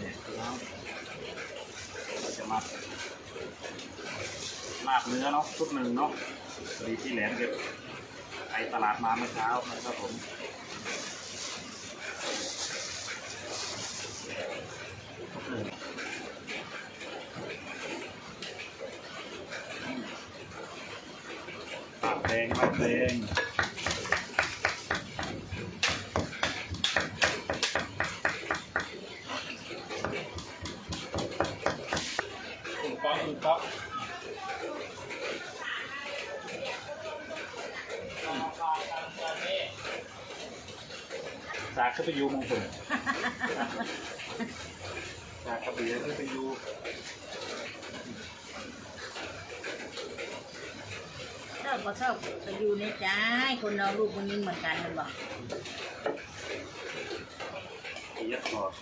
เนี่ยพี่น้องเราจะมาลาบเนื้อเนาะชุดหนึ่งเนาะดีที่แหลมเก็บไปตลาดมาเมื่อเช้านะครับผมปากแดงปากแดง ถูกต้องถูกต้องจากขึ้นไปยูมงคลจากกระบี่ขึ้นไปยูชอบก็ชอบไปอยู่ในใจคนเราลูกคนนี้เหมือนกันเลยบอกปียะทอด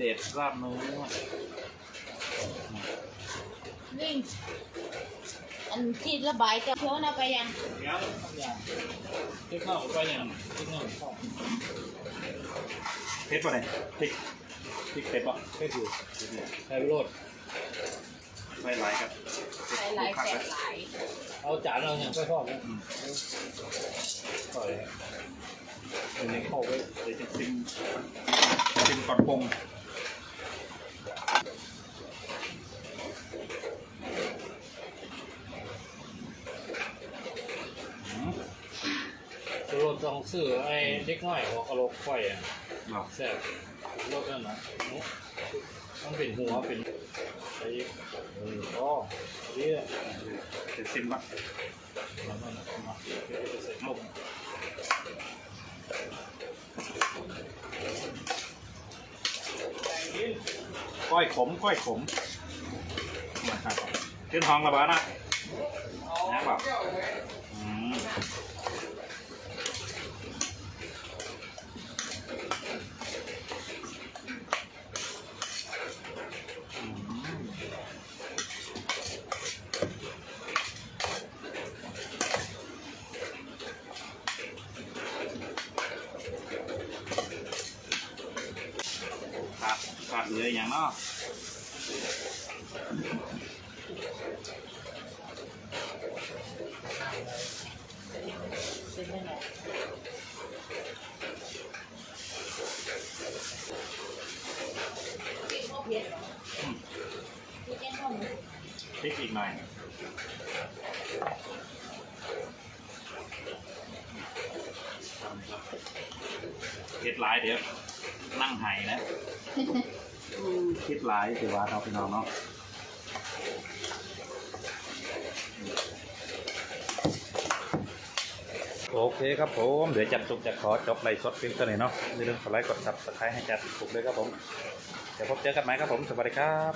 เด็ดราบเนื้อนี่อันที่ระบายจะเที่ยวนะไปยังเดี๋ยวทำอย่างที่เข้าไปอย่างที่เข้าเข้าเผ็ดป่ะเนี่ยพริกพริกเผ็ดป่ะแค่อยู่ใช้โรดไม่ไรครับใส่หลายแสบหลายเอาจานเราเนี่ยค่อยทอดนะต่อยอันนี้เข้าไปเดี๋ยวจะชิมชิมก่อนปรุงอืม โรด ต้องซื้อไอ้เด็กน้อยหัวกะโหลกไฟอะเหรอแซ่บรดนั่นนะต้องเป็นหัวเป็นไอ้เอออ๋อดีอ่เดี๋ยวชิมละมันนั่นนะมาใส่ต้มก้อยขมก้อยขมมาครับขึ้นห้องระบาดนะนะบอก ขาดเลือย่างเนาะเป็นยังไงเผ็ดเหรอเผ็ดแค่ข้าวหมูพริกอีกหน่อยเผ็ดหลายเดี๋ยว นั่งไห้นะคิดหลายคือว่าเราพี่น้องเนาะโอเคครับผม เดี๋ยวจัดจุกจะขอจบในสดเพียงเท่านี้เนาะในเรื่องกดไลค์กดซับสไครต์ให้จัดถูกเลยครับผม เดี๋ยวพบเจอกันใหม่ครับผม สวัสดีครับ